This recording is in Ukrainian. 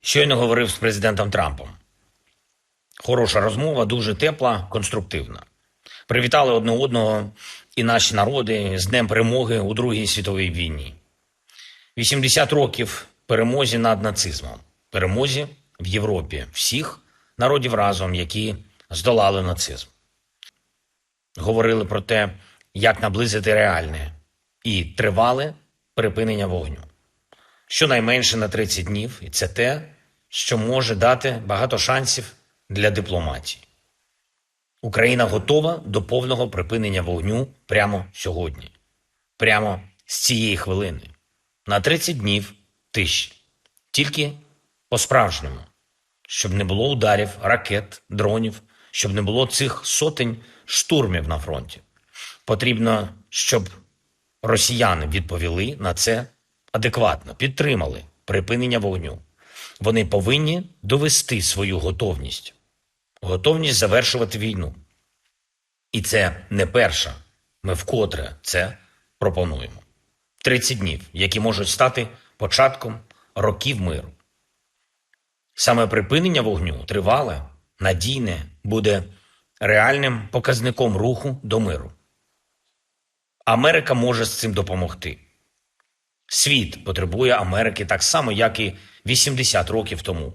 Щойно говорив з президентом Трампом. Хороша розмова, дуже тепла, конструктивна. Привітали одне одного і наші народи з Днем перемоги у Другій світовій війні. 80 років перемозі над нацизмом, перемозі в Європі всіх народів разом, які здолали нацизм. Говорили про те, як наблизити реальне і тривале припинення вогню. Щонайменше на 30 днів, і це те, що може дати багато шансів для дипломатії. Україна готова до повного припинення вогню прямо сьогодні, прямо з цієї хвилини. На 30 днів тиші. Тільки по-справжньому, щоб не було ударів, ракет, дронів, щоб не було цих сотень штурмів на фронті. Потрібно, щоб росіяни відповіли на це адекватно, підтримали припинення вогню. Вони повинні довести свою готовність, готовність завершувати війну. І це не перша. Ми вкотре це пропонуємо. 30 днів, які можуть стати початком років миру. Саме припинення вогню тривале, надійне, буде реальним показником руху до миру. Америка може з цим допомогти. Світ потребує Америки так само, як і 80 років тому.